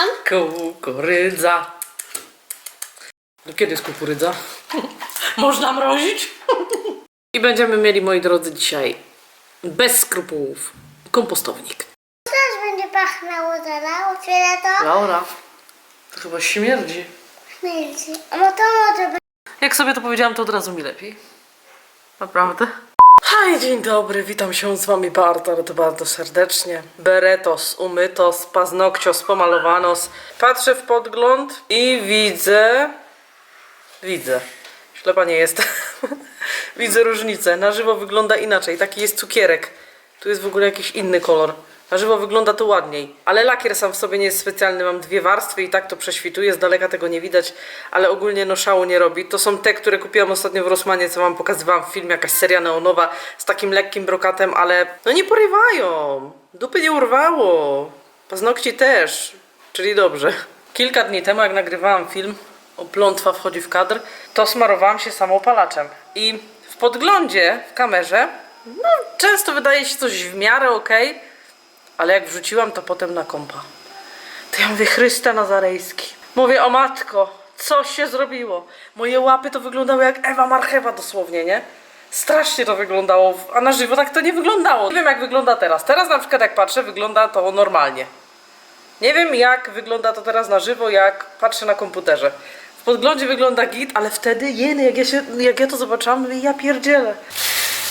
Mam. Kukurydza. No kiedy jest kukurydza? Można mrozić? I będziemy mieli, moi drodzy, dzisiaj bez skrupułów kompostownik. Też będzie pachniało teraz. Otwierę to. Laura, to chyba śmierdzi. Śmierdzi. A no to może być. Jak sobie to powiedziałam, to od razu mi lepiej. Naprawdę? Hej, dzień dobry, witam się z wami bardzo, ale to bardzo serdecznie. Beretos, umytos, paznokcios, pomalowanos. Patrzę w podgląd i widzę... Widzę. Ślepa nie jest. widzę różnicę. Na żywo wygląda inaczej. Taki jest cukierek. Tu jest w ogóle jakiś inny kolor. Na żywo wygląda to ładniej. Ale lakier sam w sobie nie jest specjalny. Mam dwie warstwy i tak to prześwituje. Z daleka tego nie widać, ale ogólnie no szału nie robi. To są te, które kupiłam ostatnio w Rosmanie, co wam pokazywałam w filmie. Jakaś seria neonowa z takim lekkim brokatem, ale no nie porywają. Dupy nie urwało. Paznokci też. Czyli dobrze. Kilka dni temu, jak nagrywałam film o plątwa wchodzi w kadr, to smarowałam się samopalaczem. I w podglądzie w kamerze, no często wydaje się coś w miarę okej, ale jak wrzuciłam to potem na kompa, to ja mówię, Chryste Nazarejski. Mówię, o matko, co się zrobiło? Moje łapy to wyglądały jak Ewa Marchewa dosłownie, nie? Strasznie to wyglądało, a na żywo tak to nie wyglądało. Nie wiem jak wygląda teraz. Teraz na przykład jak patrzę, wygląda to normalnie. Nie wiem jak wygląda to teraz na żywo, jak patrzę na komputerze. W podglądzie wygląda git, ale wtedy jeny, jak ja, się, jak ja to zobaczyłam, ja pierdzielę.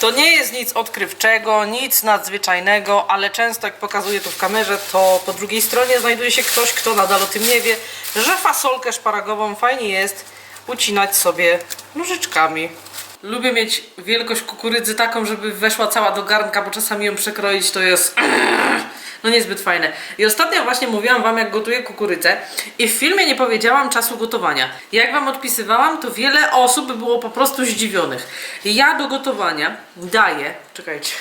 To nie jest nic odkrywczego, nic nadzwyczajnego, ale często jak pokazuję to w kamerze, to po drugiej stronie znajduje się ktoś, kto nadal o tym nie wie, że fasolkę szparagową fajnie jest ucinać sobie nożyczkami. Lubię mieć wielkość kukurydzy taką, żeby weszła cała do garnka, bo czasami ją przekroić to jest no niezbyt fajne. I ostatnio właśnie mówiłam wam, jak gotuję kukurydzę i w filmie nie powiedziałam czasu gotowania. Jak wam odpisywałam, to wiele osób było po prostu zdziwionych. Ja do gotowania daję, czekajcie,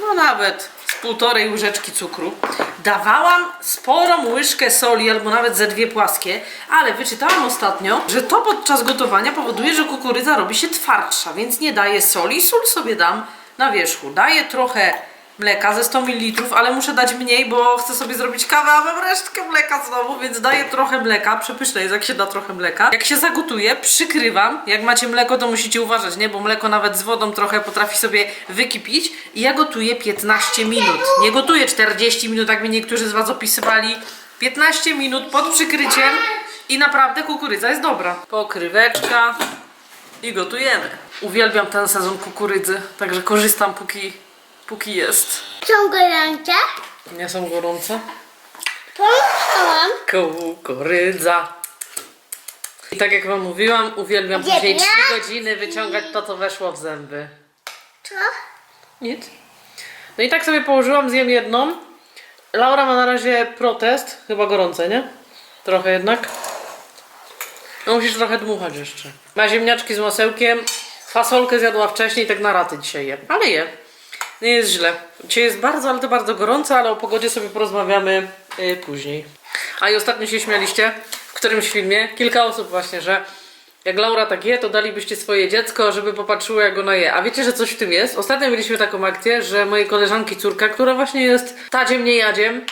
no nawet z półtorej łyżeczki cukru. Dawałam sporą łyżkę soli, albo nawet ze dwie płaskie, ale wyczytałam ostatnio, że to podczas gotowania powoduje, że kukurydza robi się twardsza, więc nie daję soli, sól sobie dam na wierzchu. Daję trochę mleka ze 100 ml, ale muszę dać mniej, bo chcę sobie zrobić kawę, a mam resztkę mleka znowu, więc daję trochę mleka. Przepyszne jest, jak się da trochę mleka. Jak się zagotuje, przykrywam. Jak macie mleko, to musicie uważać, nie? Bo mleko nawet z wodą trochę potrafi sobie wykipić. I ja gotuję 15 minut. Nie gotuję 40 minut, jak mi niektórzy z Was opisywali. 15 minut pod przykryciem i naprawdę kukurydza jest dobra. Pokryweczka i gotujemy. Uwielbiam ten sezon kukurydzy, także korzystam póki, póki jest. Są gorące. Nie są gorące? Pomyślałam. Kukurydza. I tak jak wam mówiłam, uwielbiam Gdzie później ja? 3 godziny wyciągać to, co weszło w zęby. Co? Nic. No i tak sobie położyłam, zjem jedną. Laura ma na razie protest, chyba gorące, nie? Trochę jednak. No musisz trochę dmuchać jeszcze. Ma ziemniaczki z masełkiem, fasolkę zjadła wcześniej, tak na raty dzisiaj je. Ale je. Nie jest źle. Dzisiaj jest bardzo, ale to bardzo gorąco, ale o pogodzie sobie porozmawiamy y, później. A i ostatnio się śmialiście w którymś filmie, kilka osób właśnie, że jak Laura tak je, to dalibyście swoje dziecko, żeby popatrzyło jak ona je. A wiecie, że coś w tym jest? Ostatnio mieliśmy taką akcję, że mojej koleżanki córka, która właśnie jest tadziem, nie jadziem,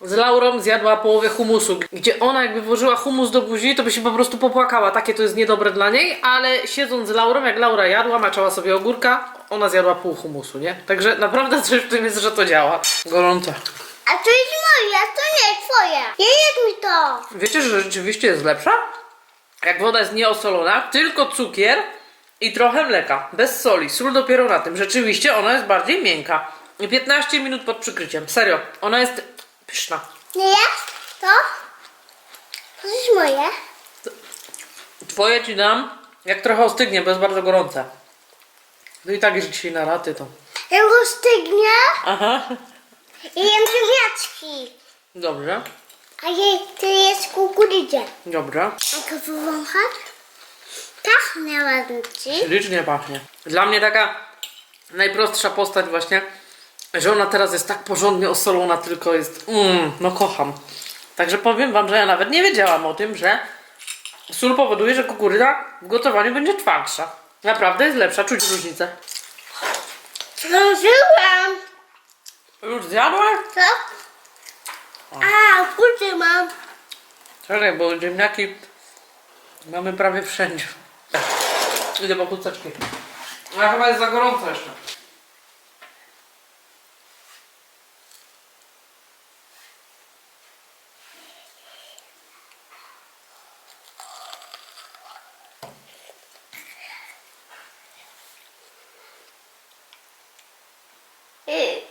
z Laurą zjadła połowę humusu, gdzie ona jakby włożyła humus do buzi, to by się po prostu popłakała. Takie to jest niedobre dla niej, ale siedząc z Laurą, jak Laura jadła, maczała sobie ogórka, ona zjadła pół humusu, nie? Także naprawdę coś w tym jest, że to działa. Gorące. A to jest moje, to nie twoje. Nie jedz mi to. Wiecie, że rzeczywiście jest lepsza? Jak woda jest nieosolona, tylko cukier i trochę mleka, bez soli. Sól dopiero na tym. Rzeczywiście ona jest bardziej miękka. I 15 minut pod przykryciem. Serio, ona jest pyszna. Nie jest to? To jest moje. Twoje ci dam, jak trochę ostygnie, bo jest bardzo gorące. No i tak jest dzisiaj na raty to. Jak go stygnie Aha, i jem ziemniaczki. dobrze, A jej to jest kukurydza. dobrze. A to powąchać? Pachnie ładnie. Ślicznie pachnie. Dla mnie taka najprostsza postać właśnie, że ona teraz jest tak porządnie osolona, tylko jest, mm, no kocham. Także powiem wam, że ja nawet nie wiedziałam o tym, że sól powoduje, że kukurydza w gotowaniu będzie twardsza. Naprawdę jest lepsza, czuć różnicę. Zdążyłam. Już zjadłaś? Co? A, Czekaj, bo ziemniaki mamy prawie wszędzie. Idę po chusteczki. A chyba jest za gorąco jeszcze. Y.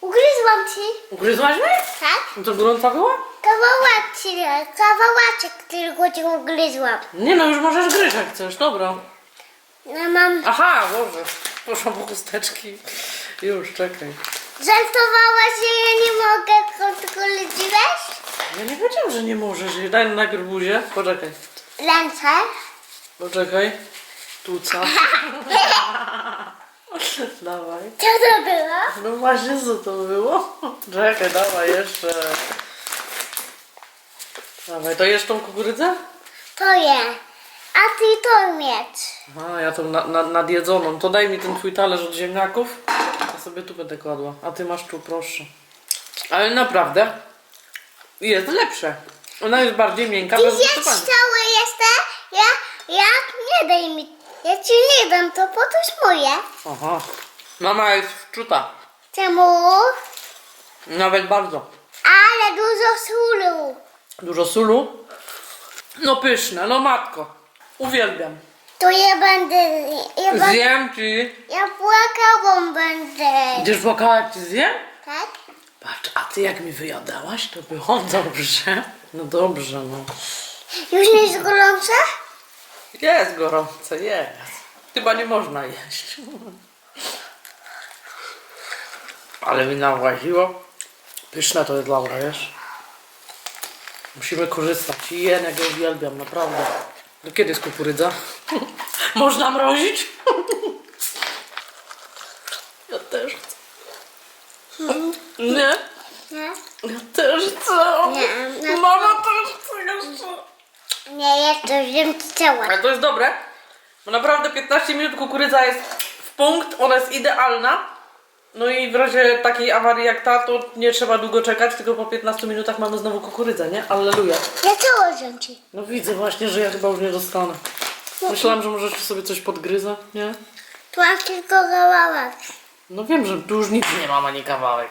Ugryzłam mnie? tak? No to gorąca była? Kawałek kawałeczek tylko ci ugryzłam. Nie no, już możesz gryźć jak chcesz, dobra. Ja mam... Aha, dobrze. Poszłam po chusteczki. Już, czekaj. Żartowałaś, że ja nie mogę, tylko ludziłeś? Ja nie wiedziałem, że nie możesz. Daj najpierw buzię. Poczekaj. Ręce. Poczekaj. Tu co? dawaj. Co to było? No właśnie co to było? Czekaj, dawaj jeszcze. Dawaj, to jesz tą kukurydzę? To je. A ty to mieć. A, ja tą na, na, nadjedzoną. To daj mi ten twój talerz od ziemniaków. Ja sobie tu będę kładła. A ty masz tu, proszę. Ale naprawdę jest lepsze. Ona jest bardziej miękka, Ty bez zjedz gotowania. całe jeszcze? Ja, ja nie daj mi. Ja ci nie dam, to po to jest moje. Aha. Mama jest wczuta. Czemu? Nawet bardzo. Ale dużo sulu. Dużo sulu. No pyszne, no matko. Uwielbiam. To ja będę. Ja, będę, Zjem ci. ja płakałam będę. Będziesz płakała ci zjem? Tak? Patrz, a ty jak mi wyjadałaś, to było dobrze. No dobrze, no. Już nie jest gorące? Jest gorące, jest. Chyba nie można jeść. Ale mi nawłaziło. Pyszne to jest Laura, wiesz? Musimy korzystać. I jen, jak ja uwielbiam, naprawdę. Do kiedy jest kukurydza? Można mrozić? Ja też chcę. Nie? Nie. Ja też chcę. Nie, Mama też chce jeszcze. Nie, wiem całe. Ale to jest dobre, bo naprawdę 15 minut kukurydza jest w punkt, ona jest idealna. No i w razie takiej awarii jak ta, to nie trzeba długo czekać, tylko po 15 minutach mamy znowu kukurydzę, nie? Alleluja. Ja całe wiem ci. No widzę właśnie, że ja chyba już nie dostanę. Myślałam, że możesz sobie coś podgryzę, nie? Tu mam tylko kawałek. No wiem, że tu już nic nie mam, ani kawałek.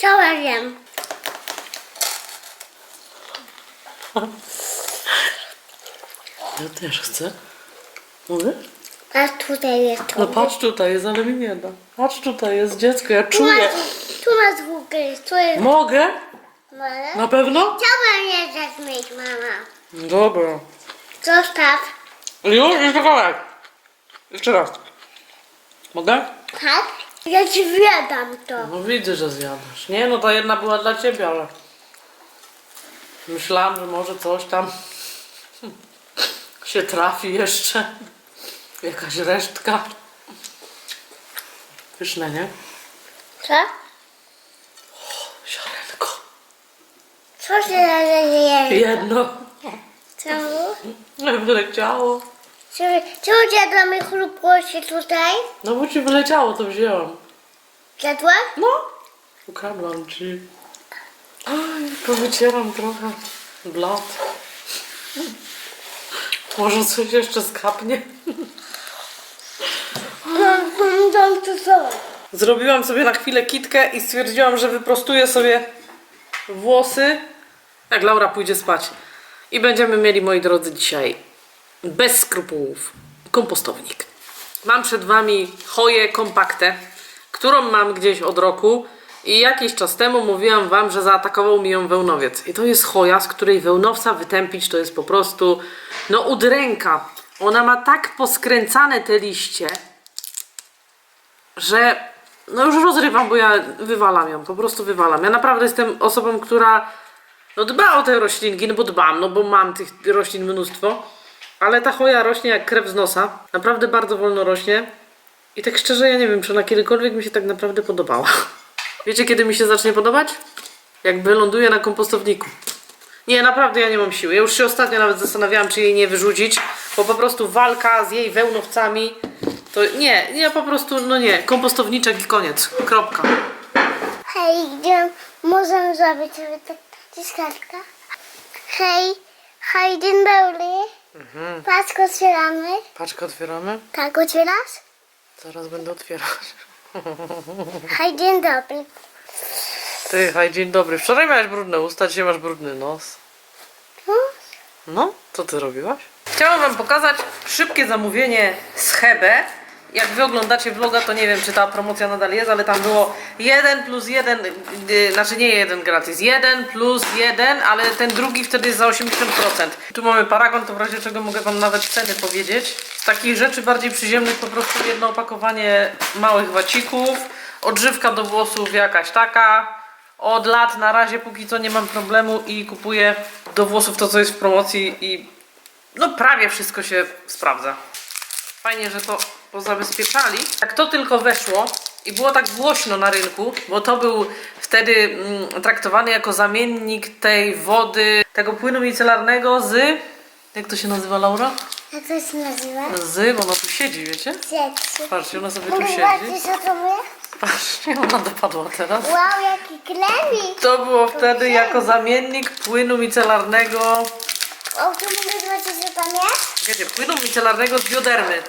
Całe wiem. Ja też chcę. Mogę? A tutaj jest. No patrz tutaj jest, ale mi nie da. Patrz tutaj jest dziecko, ja Tu czuję. masz, tu masz dwójkę, tu jest Mogę? Na pewno? Chciałam jeszcze mieć, mama. Dobra. Zostaw. Już? Jeszcze kawałek. Jeszcze raz. Mogę? Tak? Ja ci wiedam to. No widzę, że zjadasz. Nie, no ta jedna była dla ciebie, ale... Myślałam, że może coś tam się trafi jeszcze. Jakaś resztka. Pyszne, nie? Co? Ziarenko. Co się dzieje? Jedno. Czemu? Wyleciało. Czemu czemu dziadła mi chlubło się tutaj? No bo ci wyleciało, to wzięłam. Dziadła? No. Ukradłam ci. Powycieram trochę blat. Może coś jeszcze skapnie. Mam to co? Zrobiłam sobie na chwilę kitkę i stwierdziłam, że wyprostuję sobie włosy, jak Laura pójdzie spać. I będziemy mieli, moi drodzy, dzisiaj bez skrupułów kompostownik. Mam przed Wami choję kompaktę, którą mam gdzieś od roku i jakiś czas temu mówiłam Wam, że zaatakował mi ją wełnowiec. I to jest choja, z której wełnowca wytępić to jest po prostu, no udręka. Ona ma tak poskręcane te liście, że no już rozrywam, bo ja wywalam ją, po prostu wywalam. Ja naprawdę jestem osobą, która no dba o te roślinki, no bo dbam, no bo mam tych roślin mnóstwo, ale ta choja rośnie jak krew z nosa, naprawdę bardzo wolno rośnie i tak szczerze ja nie wiem, czy ona kiedykolwiek mi się tak naprawdę podobała. Wiecie kiedy mi się zacznie podobać? Jak wyląduje na kompostowniku. Nie, naprawdę ja nie mam siły. Ja już się ostatnio nawet zastanawiałam, czy jej nie wyrzucić, bo po prostu walka z jej wełnowcami To nie, nie, po prostu, no nie, kompostowniczek i koniec, kropka. Hej, gdzie możemy zrobić sobie tak ciskaczka? Hej, hej, dzień dobry. Mhm. Paczkę otwieramy. Paczkę otwieramy? Tak, otwierasz? Zaraz będę otwierać. Hej, dzień dobry. Ty, haj, dzień dobry. Wczoraj miałeś brudne usta, dzisiaj masz brudny nos. Hmm? No, co ty robiłaś? Chciałam wam pokazać szybkie zamówienie z Hebe. Jak wy oglądacie vloga, to nie wiem, czy ta promocja nadal jest, ale tam było 1 plus 1, yy, znaczy nie jeden gratis, 1 plus 1, ale ten drugi wtedy jest za 80%. Tu mamy paragon, to w razie czego mogę wam nawet ceny powiedzieć. Z takich rzeczy bardziej przyziemnych po prostu jedno opakowanie małych wacików, odżywka do włosów jakaś taka, od lat na razie póki co nie mam problemu i kupuję do włosów to, co jest w promocji i no prawie wszystko się sprawdza. Fajnie, że to pozabezpieczali. Jak to tylko weszło i było tak głośno na rynku, bo to był wtedy mm, traktowany jako zamiennik tej wody, tego płynu micelarnego z... Jak to się nazywa, Laura? Jak to się nazywa? Z, bo ona tu siedzi, wiecie? Dzieci. Patrzcie, ona sobie tu siedzi. co to? Patrzcie, ona dopadła teraz. Wow, jaki kremik. To było wtedy jako zamiennik płynu micelarnego O, zobaczyć, co tam jest? Wiecie, płynu micelarnego z biodermy.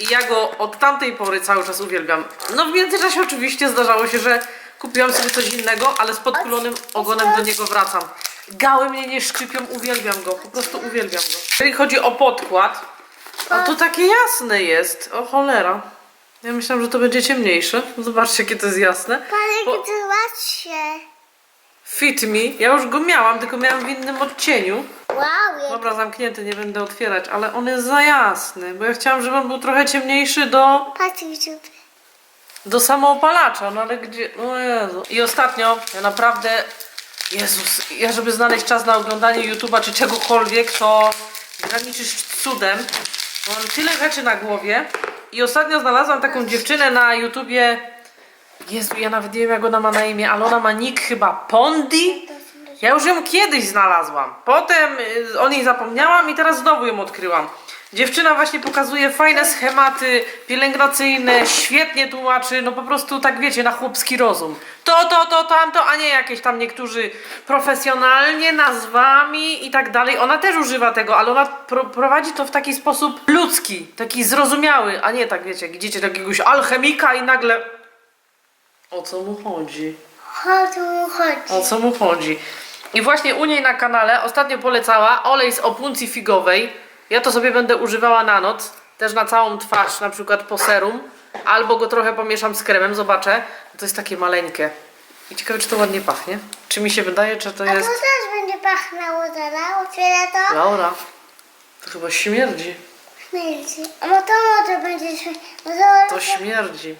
I ja go od tamtej pory cały czas uwielbiam. No w międzyczasie oczywiście zdarzało się, że kupiłam sobie coś innego, ale z podkulonym ogonem do niego wracam. Gały mnie nie szczypią, uwielbiam go, po prostu uwielbiam go. Jeżeli chodzi o podkład, a to takie jasne jest, o cholera. Ja myślałam, że to będzie ciemniejsze. Zobaczcie, jakie to jest jasne. Bo- zobaczcie. Fit Me, ja już go miałam, tylko miałam w innym odcieniu. Wow, jak... Dobra, zamknięty, nie będę otwierać, ale on jest za jasny, bo ja chciałam, żeby on był trochę ciemniejszy do, Patrz, YouTube. do samoopalacza, no ale gdzie, o Jezu. I ostatnio, ja naprawdę, Jezus, ja żeby znaleźć czas na oglądanie YouTube'a czy czegokolwiek, to graniczy z cudem, bo mam tyle rzeczy na głowie i ostatnio znalazłam taką dziewczynę na YouTubie, Jezu, ja nawet nie wiem jak ona ma na imię, ale ona ma nick chyba Pondi? Ja już ją kiedyś znalazłam. Potem y, o niej zapomniałam i teraz znowu ją odkryłam. Dziewczyna właśnie pokazuje fajne schematy pielęgnacyjne, świetnie tłumaczy, no po prostu tak wiecie, na chłopski rozum. To, to, to, tamto, a nie jakieś tam niektórzy profesjonalnie nazwami i tak dalej. Ona też używa tego, ale ona pro, prowadzi to w taki sposób ludzki, taki zrozumiały, a nie tak wiecie, jak idziecie do jakiegoś alchemika i nagle... O co mu chodzi? Chodź, tu chodź. O co mu chodzi? I właśnie u niej na kanale ostatnio polecała olej z opuncji figowej. Ja to sobie będę używała na noc, też na całą twarz, na przykład po serum. Albo go trochę pomieszam z kremem, zobaczę. To jest takie maleńkie. I ciekawe, czy to ładnie pachnie. Czy mi się wydaje, czy to A to jest... też będzie pachniało teraz. Otwiera to. Laura, to chyba śmierdzi. Śmierdzi. A no to może będzie śmierdzi. To śmierdzi.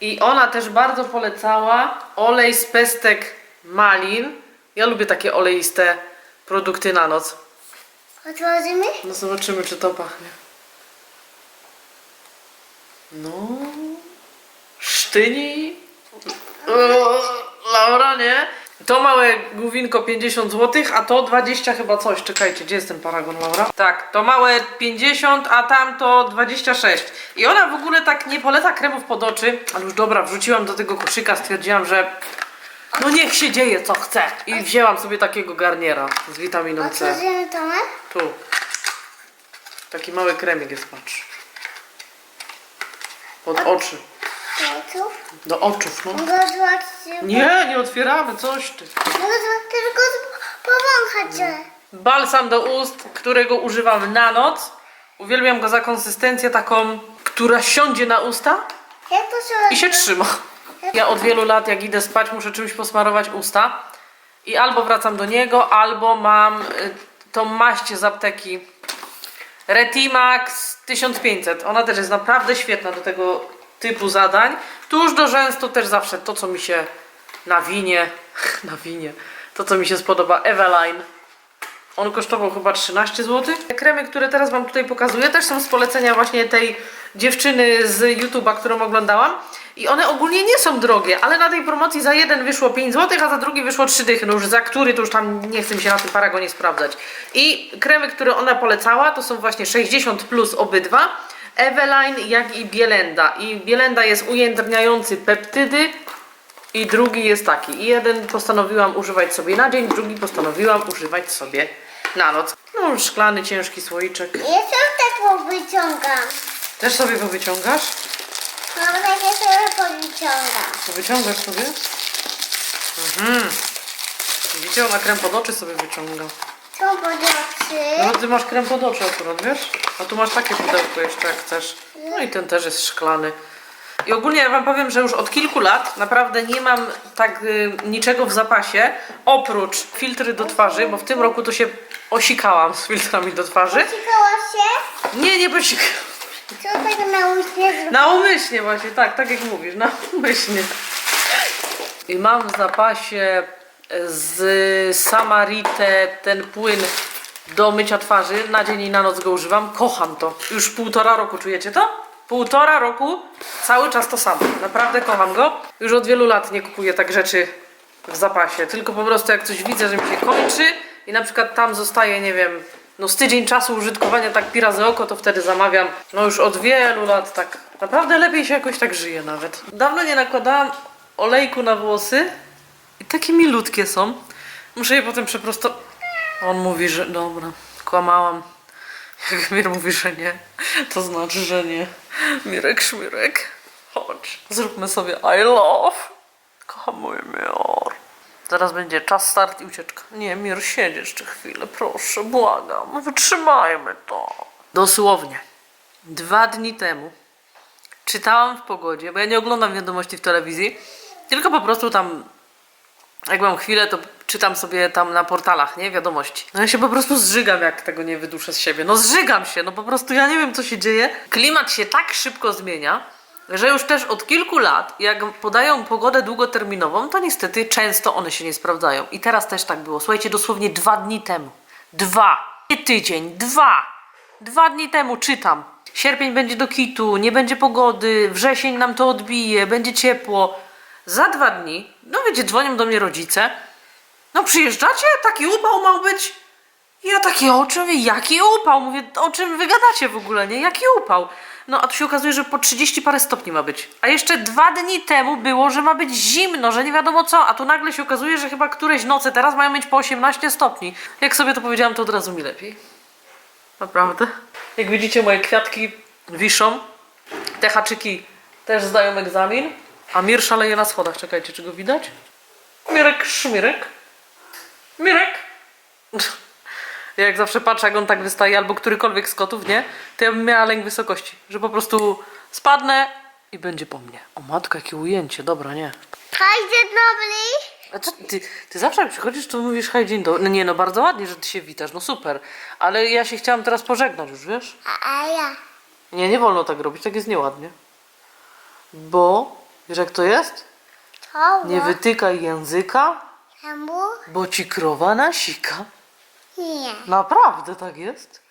I ona też bardzo polecała olej z pestek malin. Ja lubię takie oleiste produkty na noc. Otworzymy? No zobaczymy, czy to pachnie. No. Sztyni. Eee, Laura, nie? To małe główinko 50 zł, a to 20 chyba coś. Czekajcie, gdzie jest ten paragon, Laura? Tak, to małe 50, a tamto 26. I ona w ogóle tak nie poleca kremów pod oczy, ale już dobra, wrzuciłam do tego koszyka, stwierdziłam, że no niech się dzieje co chce. I wzięłam sobie takiego garniera z witaminą C. Otworzymy to, ma? Tu. Taki mały kremik jest, patrz. Pod oczy. Pleców. Do oczów, no. Mogę zobaczyć. Nie, nie otwieramy, coś ty. Mogę zobaczyć, tylko z- powąchać. Mm. Balsam do ust, którego używam na noc. Uwielbiam go za konsystencję taką, która siądzie na usta Jak to się i się trzyma. Ja od wielu lat, jak idę spać, muszę czymś posmarować usta. I albo wracam do niego, albo mam y, tą maść z apteki Retimax 1500. Ona też jest naprawdę świetna do tego typu zadań. Tuż do rzęs to też zawsze to, co mi się nawinie, nawinie, to, co mi się spodoba, Eveline. On kosztował chyba 13 zł. Kremy, które teraz Wam tutaj pokazuję, też są z polecenia właśnie tej dziewczyny z YouTube'a, którą oglądałam. I one ogólnie nie są drogie, ale na tej promocji za jeden wyszło 5 zł, a za drugi wyszło 3 dychy. No już za który to już tam nie chcę się na tym paragonie sprawdzać. I kremy, które ona polecała, to są właśnie 60 plus obydwa. Eveline, jak i Bielenda. I Bielenda jest ujędrniający peptydy i drugi jest taki. I jeden postanowiłam używać sobie na dzień, drugi postanowiłam używać sobie na noc. No, szklany, ciężki słoiczek. Ja sam tak wyciągam. Też sobie go wyciągasz? Mam takie sobie powyciągam. To wyciągasz sobie? Mhm. Widzicie, ona krem pod oczy sobie wyciąga. Są podiocy. No ty masz krem pod oczy akurat, wiesz? A tu masz takie pudełko jeszcze jak chcesz. No i ten też jest szklany. I ogólnie ja wam powiem, że już od kilku lat naprawdę nie mam tak y, niczego w zapasie, oprócz filtry do twarzy, bo w tym roku to się osikałam z filtrami do twarzy. Posikałaś się? Nie, nie posikałam. Co tak na uśnie zrobić? Na umyślnie właśnie, tak, tak jak mówisz, na umyślnie. I mam w zapasie z Samarite ten płyn do mycia twarzy. Na dzień i na noc go używam. Kocham to. Już półtora roku czujecie to? Półtora roku cały czas to samo. Naprawdę kocham go. Już od wielu lat nie kupuję tak rzeczy w zapasie. Tylko po prostu jak coś widzę, że mi się kończy i na przykład tam zostaje, nie wiem, no z tydzień czasu użytkowania tak pi razy oko, to wtedy zamawiam. No już od wielu lat tak. Naprawdę lepiej się jakoś tak żyje nawet. Dawno nie nakładałam olejku na włosy i takie milutkie są. Muszę je potem przeprostować. On mówi, że dobra, kłamałam. Jak Mir mówi, że nie, to znaczy, że nie. Mirek, Szmirek, chodź, zróbmy sobie I love. Kocham mój Mir. Zaraz będzie czas start i ucieczka. Nie, Mir, siedź jeszcze chwilę, proszę, błagam. Wytrzymajmy to. Dosłownie. Dwa dni temu czytałam w pogodzie, bo ja nie oglądam wiadomości w telewizji, tylko po prostu tam jak mam chwilę, to czytam sobie tam na portalach, nie? Wiadomości. No ja się po prostu zżygam, jak tego nie wyduszę z siebie. No zżygam się, no po prostu ja nie wiem, co się dzieje. Klimat się tak szybko zmienia, że już też od kilku lat, jak podają pogodę długoterminową, to niestety często one się nie sprawdzają. I teraz też tak było. Słuchajcie, dosłownie dwa dni temu. Dwa. Nie tydzień, dwa. Dwa dni temu czytam. Sierpień będzie do kitu, nie będzie pogody, wrzesień nam to odbije, będzie ciepło. Za dwa dni, no wiecie, dzwonią do mnie rodzice. No przyjeżdżacie? Taki upał ma być? Ja takie oczy, mówię, jaki upał? Mówię, o czym wy gadacie w ogóle, nie? Jaki upał? No a tu się okazuje, że po 30 parę stopni ma być. A jeszcze dwa dni temu było, że ma być zimno, że nie wiadomo co, a tu nagle się okazuje, że chyba któreś noce teraz mają mieć po 18 stopni. Jak sobie to powiedziałam, to od razu mi lepiej. Naprawdę. Jak widzicie, moje kwiatki wiszą. Te haczyki też zdają egzamin. A Mir szaleje na schodach. Czekajcie, czy go widać? Mirek, szmirek. Mirek. Ja jak zawsze patrzę, jak on tak wystaje, albo którykolwiek z kotów, nie? To ja bym miała lęk wysokości. Że po prostu spadnę i będzie po mnie. O matko, jakie ujęcie. Dobra, nie. Hej, dzień dobry. A co, ty, ty zawsze jak przychodzisz, to mówisz hej, dzień dobry. No nie, no bardzo ładnie, że ty się witasz, no super. Ale ja się chciałam teraz pożegnać już, wiesz? A, a ja. Nie, nie wolno tak robić, tak jest nieładnie. Bo, wiesz jak to jest? Nie wytykaj języka, Czemu? bo ci krowa nasika. Nie. Naprawdę tak jest.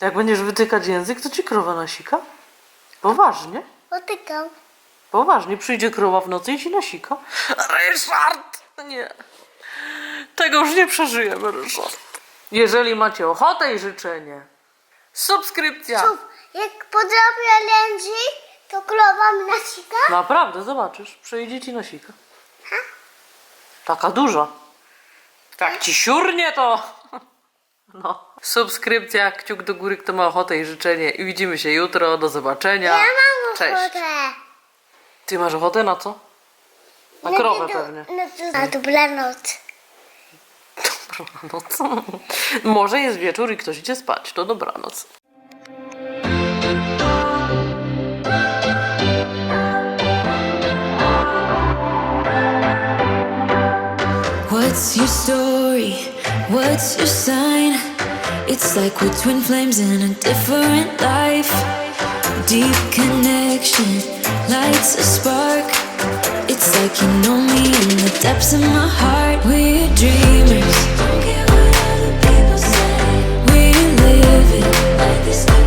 Jak będziesz wytykać język, to ci krowa nasika. Poważnie. Dotykam. Poważnie, przyjdzie krowa w nocy i ci nasika. Ryszard! Nie. Tego już nie przeżyjemy, Ryszard. Jeżeli macie ochotę i życzenie, subskrypcja. Słów, jak podrobię lędzi, to krowa mi nasika. Naprawdę, zobaczysz. Przyjdzie ci nasika. Taka duża. Tak ci siurnie to. No. Subskrypcja, kciuk do góry, kto ma ochotę i życzenie. I widzimy się jutro. Do zobaczenia. Ja mam Cześć. ochotę. Ty masz ochotę na co? Na krowę to- pewnie. No to... A dobranoc. Dobranoc. Może jest wieczór i ktoś idzie spać. To dobranoc. What's your story? What's your sign? It's like we're twin flames in a different life. Deep connection lights a spark. It's like you know me in the depths of my heart. We're dreamers. Don't care what other people say. We live it like this.